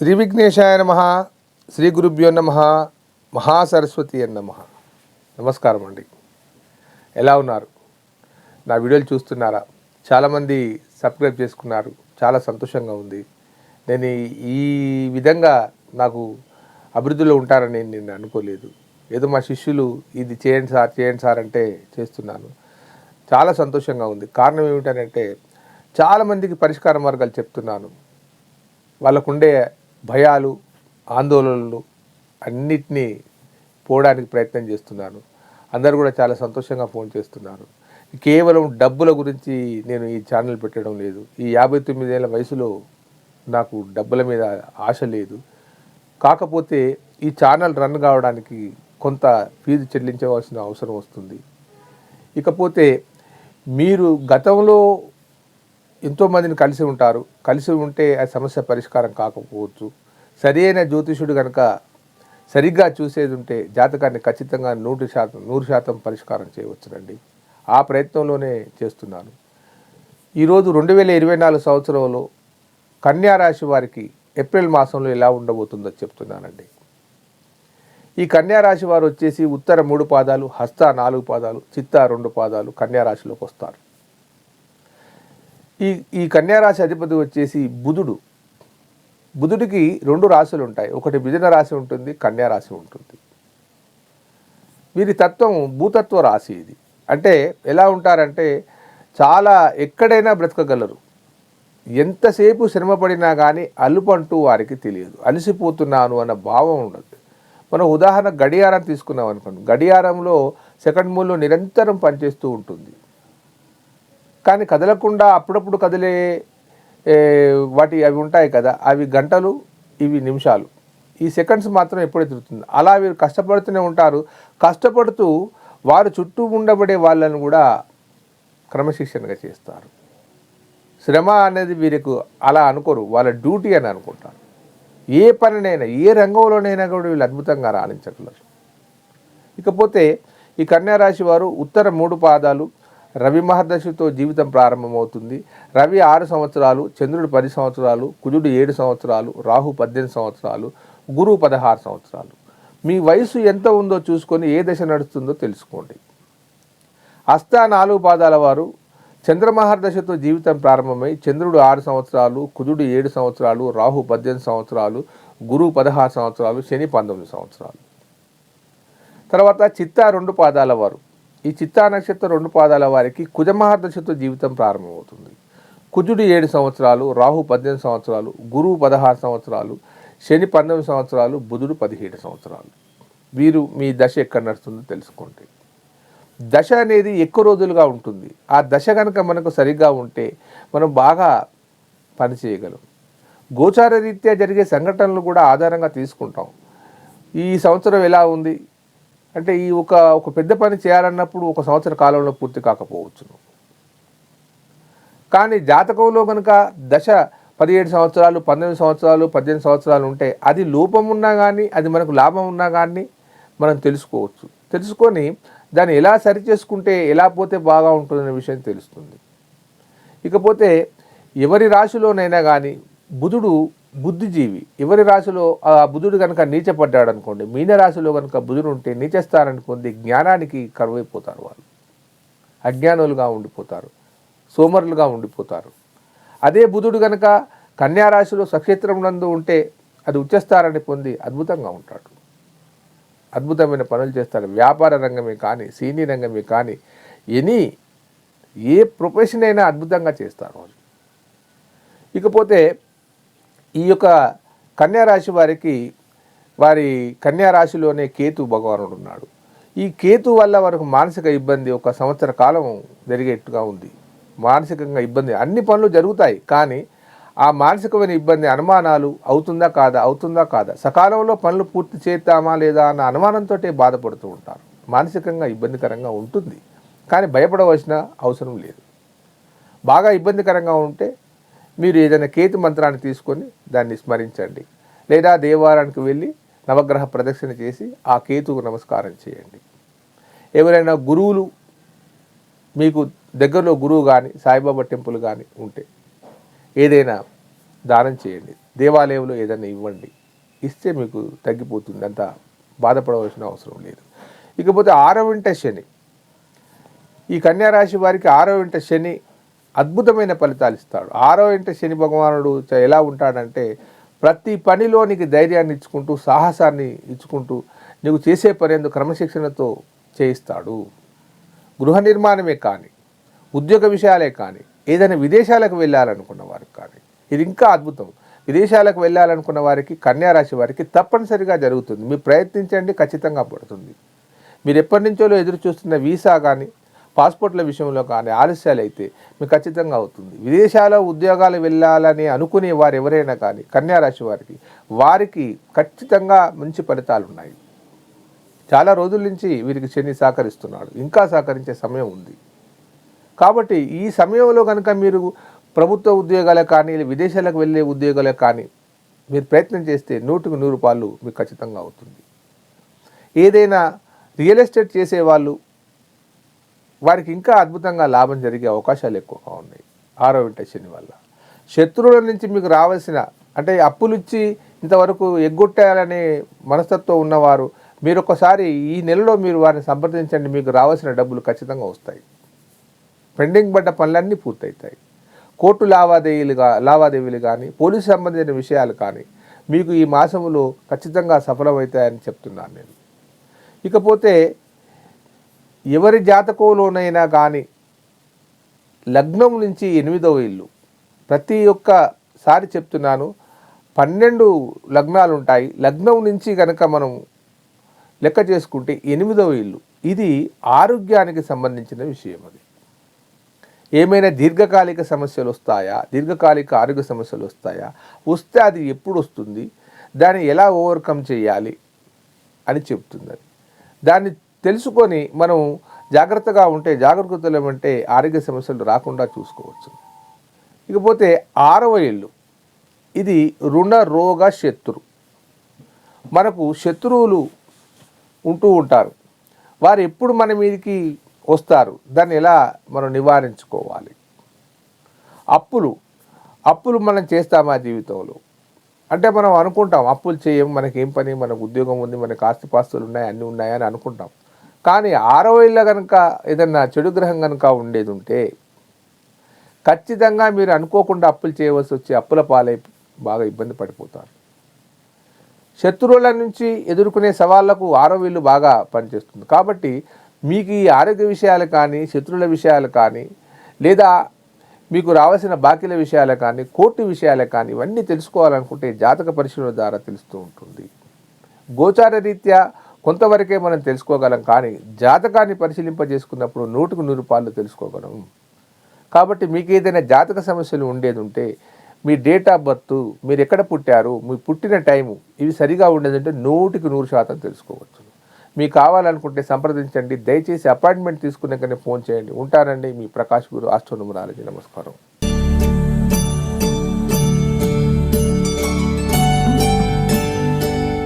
శ్రీ విఘ్నేశాయ నమ శ్రీ గురుభ్యో నమ మహాసరస్వతి అన్న నమ. నమస్కారం అండి. ఎలా ఉన్నారు? నా వీడియోలు చూస్తున్నారా? చాలామంది సబ్స్క్రైబ్ చేసుకున్నారు. చాలా సంతోషంగా ఉంది. నేను ఈ- విధంగా నాకు అభివృద్ధిలో ఉంటారని నేను అనుకోలేదు. ఏదో మా శిష్యులు ఇది చేయండి సార్ చేయండి సార్ అంటే చేస్తున్నాను. చాలా సంతోషంగా ఉంది. కారణం ఏమిటనంటే చాలామందికి పరిష్కార మార్గాలు చెప్తున్నాను. వాళ్ళకుండే భయాలు ఆందోళనలు అన్నిటినీ పోవడానికి ప్రయత్నం చేస్తున్నాను. అందరూ కూడా చాలా సంతోషంగా ఫోన్ చేస్తున్నారు. కేవలం డబ్బుల గురించి నేను ఈ ఛానల్ పెట్టడం లేదు. ఈ యాభై తొమ్మిదేళ్ళ వయసులో నాకు డబ్బుల మీద ఆశ లేదు. కాకపోతే ఈ ఛానల్ రన్ కావడానికి కొంత ఫీజు చెల్లించవలసిన అవసరం వస్తుంది. ఇకపోతే మీరు గతంలో ఎంతోమందిని కలిసి ఉంటారు. కలిసి ఉంటే ఆ సమస్య పరిష్కారం కాకపోవచ్చు. సరి అయిన జ్యోతిషుడు కనుక సరిగ్గా చూసేది ఉంటే జాతకాన్ని ఖచ్చితంగా నూటి శాతం నూరు శాతం పరిష్కారం చేయవచ్చునండి. ఆ ప్రయత్నంలోనే చేస్తున్నాను. ఈరోజు రెండు వేల ఇరవై నాలుగు సంవత్సరంలో కన్యారాశి వారికి ఏప్రిల్ మాసంలో ఎలా ఉండబోతుందో చెప్తున్నానండి. ఈ కన్యారాశి వారు వచ్చేసి ఉత్తర మూడు పాదాలు హస్త నాలుగు పాదాలు చిత్త రెండు పాదాలు కన్యారాశిలోకి వస్తారు. ఈ ఈ కన్యారాశి అధిపతి వచ్చేసి బుధుడు. బుధుడికి రెండు రాశులు ఉంటాయి. ఒకటి మిథున రాశి ఉంటుంది కన్యారాశి ఉంటుంది. వీరి తత్వం భూతత్వ రాశి ఇది. అంటే ఎలా ఉంటారంటే చాలా ఎక్కడైనా బ్రతకగలరు. ఎంతసేపు శ్రమ పడినా కానీ అలుపంటూ వారికి తెలియదు. అలసిపోతున్నాను అన్న భావం ఉండదు. మనం ఉదాహరణ గడియారం తీసుకున్నాం అనుకోండి. గడియారంలో సెకండ్ మూల్లో నిరంతరం పనిచేస్తూ ఉంటుంది. కానీ కదలకుండా అప్పుడప్పుడు కదిలే వాటి అవి ఉంటాయి కదా అవి గంటలు ఇవి నిమిషాలు. ఈ సెకండ్స్ మాత్రం ఎప్పుడే తిరుగుతుంది. అలా వీరు కష్టపడుతూనే ఉంటారు. కష్టపడుతూ వారు చుట్టూ ఉండబడే వాళ్ళను కూడా క్రమశిక్షణగా చేస్తారు. శ్రమ అనేది వీరికి అలా అనుకోరు. వాళ్ళ డ్యూటీ అని అనుకుంటారు. ఏ పనినైనా ఏ రంగంలోనైనా కూడా వీళ్ళు అద్భుతంగా రాణించగలరు. ఇకపోతే ఈ కన్యా రాశి వారు ఉత్తర మూడు పాదాలు రవి మహర్దశితో జీవితం ప్రారంభమవుతుంది. రవి ఆరు సంవత్సరాలు చంద్రుడు పది సంవత్సరాలు కుజుడు ఏడు సంవత్సరాలు రాహు పద్దెనిమిది సంవత్సరాలు గురువు పదహారు సంవత్సరాలు. మీ వయసు ఎంత ఉందో చూసుకొని ఏ దశ నడుస్తుందో తెలుసుకోండి. హస్త నాలుగు పాదాల వారు చంద్రమహర్దశతో జీవితం ప్రారంభమై చంద్రుడు ఆరు సంవత్సరాలు కుజుడు ఏడు సంవత్సరాలు రాహు పద్దెనిమిది సంవత్సరాలు గురువు పదహారు సంవత్సరాలు శని పంతొమ్మిది సంవత్సరాలు. తర్వాత చిత్తా రెండు పాదాల వారు. ఈ చిత్తా నక్షత్రం రెండు పాదాల వారికి కుజమహర్దశతో జీవితం ప్రారంభమవుతుంది. కుజుడు ఏడు సంవత్సరాలు రాహు పద్దెనిమిది సంవత్సరాలు గురువు పదహారు సంవత్సరాలు శని పంతొమ్మిది సంవత్సరాలు బుధుడు పదిహేడు సంవత్సరాలు. వీరు మీ దశ ఎక్కడ నడుస్తుందో తెలుసుకోండి. దశ అనేది ఎక్కువ రోజులుగా ఉంటుంది. ఆ దశ కనుక మనకు సరిగ్గా ఉంటే మనం బాగా పనిచేయగలం గోచార రీత్యా జరిగే సంఘటనలు కూడా ఆధారంగా తీసుకుంటాం. ఈ సంవత్సరం ఎలా ఉంది? అంటే ఈ ఒక ఒక పెద్ద పని చేయాలన్నప్పుడు ఒక సంవత్సర కాలంలో పూర్తి కాకపోవచ్చును కానీ జాతకంలో కనుక దశ పదిహేడు సంవత్సరాలు పంతొమ్మిది సంవత్సరాలు పద్దెనిమిది సంవత్సరాలు ఉంటే అది లోపం ఉన్నా కానీ అది మనకు లాభం ఉన్నా కానీ మనం తెలుసుకోవచ్చు. తెలుసుకొని దాన్ని ఎలా సరి చేసుకుంటే ఎలా పోతే బాగా ఉంటుందనే విషయం తెలుస్తుంది. ఇకపోతే ఎవరి రాశిలోనైనా కానీ బుధుడు బుద్ధిజీవి. ఎవరి రాశిలో ఆ బుధుడు కనుక నీచపడ్డాడు అనుకోండి మీన రాశిలో కనుక బుధుడు ఉంటే నీచేస్తారనుకోండి జ్ఞానానికి కరువైపోతారు వాళ్ళు. అజ్ఞానులుగా ఉండిపోతారు సోమరులుగా ఉండిపోతారు. అదే బుధుడు కనుక కన్యా రాశిలో సక్షేత్రం నందు ఉంటే అది ఉచ్చేస్తారని పొంది అద్భుతంగా ఉంటాడు. అద్భుతమైన పనులు చేస్తాడు. వ్యాపార రంగమే కానీ సీనీ రంగమే కానీ ఎనీ ఏ ప్రొఫెషన్ అయినా అద్భుతంగా చేస్తారు వాళ్ళు. ఇకపోతే ఈ యొక్క కన్యా రాశి వారికి వారి కన్యా రాశిలోనే కేతు భగవానుడు ఉన్నాడు. ఈ కేతు వల్ల వారికి మానసిక ఇబ్బంది ఒక సంవత్సర కాలం జరిగేట్టుగా ఉంది. మానసికంగా ఇబ్బంది అన్ని పనులు జరుగుతాయి కానీ ఆ మానసికమైన ఇబ్బంది అనుమానాలు అవుతుందా కాదా అవుతుందా కాదా? సకాలంలో పనులు పూర్తి చేద్దామా లేదా అన్న అనుమానంతో బాధపడుతూ ఉంటారు. మానసికంగా ఇబ్బందికరంగా ఉంటుంది. కానీ భయపడవలసిన అవసరం లేదు. బాగా ఇబ్బందికరంగా ఉంటే మీరు ఏదైనా కేతు మంత్రాన్ని తీసుకొని దాన్ని స్మరించండి. లేదా దేవాలయానికి వెళ్ళి నవగ్రహ ప్రదక్షిణ చేసి ఆ కేతుకు నమస్కారం చేయండి. ఎవరైనా గురువులు మీకు దగ్గరలో గురువు కానీ సాయిబాబా టెంపుల్ కానీ ఉంటే ఏదైనా దానం చేయండి. దేవాలయంలో ఏదైనా ఇవ్వండి. ఇస్తే మీకు తగ్గిపోతుంది. అంత బాధపడవలసిన అవసరం లేదు. ఇకపోతే ఆరవ వెంట శని. ఈ కన్యా రాశి వారికి ఆరవ వెంట శని అద్భుతమైన ఫలితాలు ఇస్తాడు. ఆరో ఇంట శని భగవానుడు ఎలా ఉంటాడంటే ప్రతి పనిలో నీకు ధైర్యాన్ని ఇచ్చుకుంటూ సాహసాన్ని ఇచ్చుకుంటూ నీకు చేసే పని ఎందుకు క్రమశిక్షణతో చేయిస్తాడు. గృహ నిర్మాణమే కానీ ఉద్యోగ విషయాలే కానీ ఏదైనా విదేశాలకు వెళ్ళాలనుకున్న వారికి కానీ ఇది ఇంకా అద్భుతం. విదేశాలకు వెళ్ళాలనుకున్న వారికి కన్యా రాశి వారికి తప్పనిసరిగా జరుగుతుంది. మీరు ప్రయత్నించండి ఖచ్చితంగా పడుతుంది. మీరు ఎప్పటి నుంచో ఎదురు చూస్తున్న వీసా కానీ పాస్పోర్ట్ల విషయంలో కానీ ఆలస్యాలు అయితే మీకు ఖచ్చితంగా అవుతుంది. విదేశాల ఉద్యోగాలు వెళ్ళాలని అనుకునే వారు ఎవరైనా కానీ కన్యా రాశి వారికి వారికి ఖచ్చితంగా మంచి ఫలితాలు ఉన్నాయి. చాలా రోజుల నుంచి వీరికి శని సహకరిస్తున్నాడు. ఇంకా సహకరించే సమయం ఉంది. కాబట్టి ఈ సమయంలో కనుక మీరు ప్రభుత్వ ఉద్యోగాలకు కానీ విదేశాలకు వెళ్ళే ఉద్యోగాలకు కానీ మీరు ప్రయత్నం చేస్తే నూటికి నూరు రూపాయలు మీకు ఖచ్చితంగా అవుతుంది. ఏదైనా రియల్ ఎస్టేట్ చేసేవాళ్ళు వారికి ఇంకా అద్భుతంగా లాభం జరిగే అవకాశాలు ఎక్కువగా ఉన్నాయి. ఆరో ఇంట శని వల్ల. శత్రువుల నుంచి మీకు రావాల్సిన అంటే అప్పులు ఇచ్చి ఇంతవరకు ఎగ్గొట్టాలనే మనస్తత్వం ఉన్నవారు మీరు ఒకసారి ఈ నెలలో మీరు వారిని సంప్రదించండి మీకు రావాల్సిన డబ్బులు ఖచ్చితంగా వస్తాయి. పెండింగ్ పడ్డ పనులన్నీ పూర్తవుతాయి కోర్టు లావాదేవీలుగా లావాదేవీలు కానీ పోలీసు సంబంధించిన విషయాలు కానీ మీకు ఈ మాసంలో ఖచ్చితంగా సఫలమవుతాయని చెప్తున్నాను నేను. ఇకపోతే ఎవరి జాతకంలోనైనా కానీ లగ్నం నుంచి ఎనిమిదవ ఇల్లు. ప్రతి ఒక్కసారి చెప్తున్నాను పన్నెండు లగ్నాలు ఉంటాయి లగ్నం నుంచి కనుక మనం లెక్క చేసుకుంటే ఎనిమిదవ ఇల్లు. ఇది ఆరోగ్యానికి సంబంధించిన విషయం అది. ఏమైనా దీర్ఘకాలిక సమస్యలు వస్తాయా? దీర్ఘకాలిక ఆరోగ్య సమస్యలు వస్తాయా? వస్తే అది ఎప్పుడు వస్తుంది? దాన్ని ఎలా ఓవర్కమ్ చేయాలి అని చెప్తుంది దాన్ని తెలుసుకొని మనం జాగ్రత్తగా ఉంటే జాగ్రత్తలు అంటే ఆరోగ్య సమస్యలు రాకుండా చూసుకోవచ్చు. ఇకపోతే ఆరవ ఇల్లు. ఇది రుణ రోగ శత్రు. మనకు శత్రువులు ఉంటూ ఉంటారు. వారు ఎప్పుడు మన మీదకి వస్తారు. దాన్ని ఎలా మనం నివారించుకోవాలి? అప్పులు. అప్పులు మనం చేస్తామా జీవితంలో? అంటే మనం అనుకుంటాం అప్పులు చేయం మనకి ఏం పని మనకు ఉద్యోగం ఉంది మనకు ఆస్తిపాస్తులు ఉన్నాయి అన్నీ ఉన్నాయని అనుకుంటాం. కానీ ఆరో ఇళ్ళ కనుక ఏదన్నా చెడు గ్రహం కనుక ఉండేది ఉంటే ఖచ్చితంగా మీరు అనుకోకుండా అప్పులు చేయవలసి వచ్చి అప్పుల పాలై బాగా ఇబ్బంది పడిపోతారు. శత్రువుల నుంచి ఎదుర్కొనే సవాళ్ళకు ఆరో వీళ్ళు బాగా పనిచేస్తుంది. కాబట్టి మీకు ఈ ఆరోగ్య విషయాలు కానీ శత్రువుల విషయాలు కానీ లేదా మీకు రావాల్సిన బాకీల విషయాలు కానీ కోర్టు విషయాలు కానీ ఇవన్నీ తెలుసుకోవాలనుకుంటే జాతక పరిశీలన ద్వారా తెలుస్తూ ఉంటుంది. గోచార రీత్యా కొంతవరకే మనం తెలుసుకోగలం కానీ జాతకాన్ని పరిశీలింపజేసుకున్నప్పుడు నూటుకు నూరు పాళ్ళు తెలుసుకోగలం. కాబట్టి మీకు ఏదైనా జాతక సమస్యలు ఉండేది ఉంటే మీ డేట్ ఆఫ్ బర్త్ మీరు ఎక్కడ పుట్టారు మీ పుట్టిన టైము ఇవి సరిగా ఉండేదంటే నూటికి నూరు శాతం తెలుసుకోవచ్చు. మీకు కావాలనుకుంటే సంప్రదించండి దయచేసి అపాయింట్మెంట్ తీసుకున్నాకనే ఫోన్ చేయండి. ఉంటానండి మీ ప్రకాష్ గురు ఆస్ట్రోనమరాలజీ నమస్కారం.